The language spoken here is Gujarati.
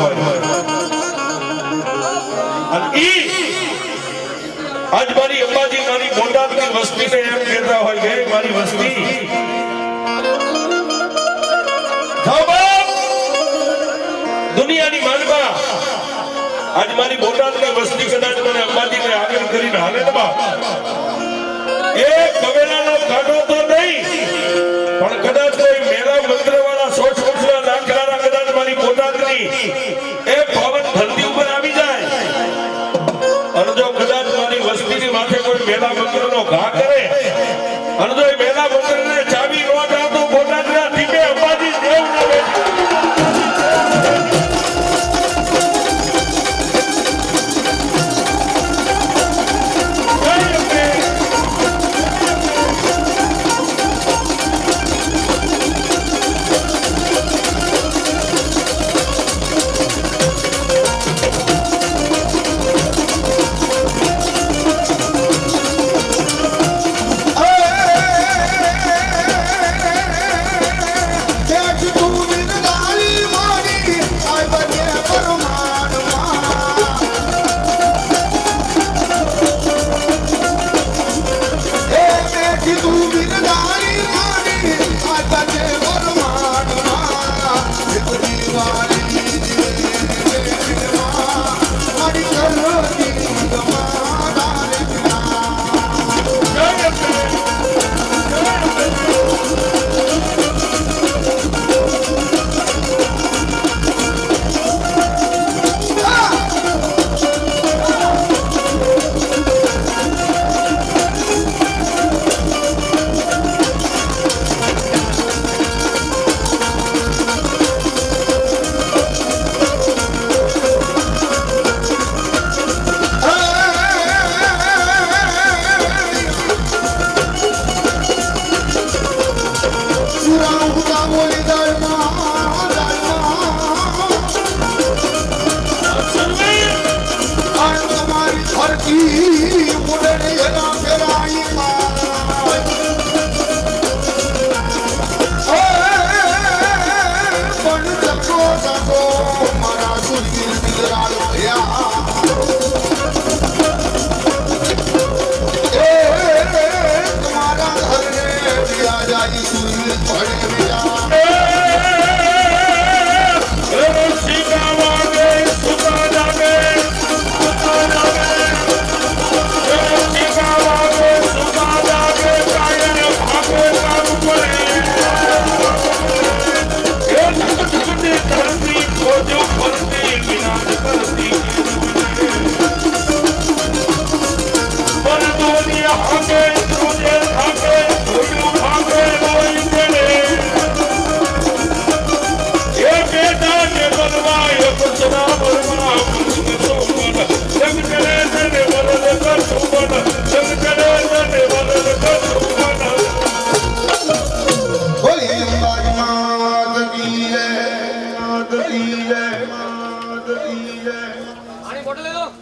હોય અને આજ મારી અંબાજી મારી વસ્તી. દુનિયાની માનવા આજ મારી બોટાદની વસ્તી કદાચ મને અંબાજીને આગળ કરીને હાલે એક કવેલાનો માથે કોઈ નો ઘા કરે. અને જો મેલા મંત્રને ચાવી ન God. ધરતી ઉડે 아니 뭐를 해도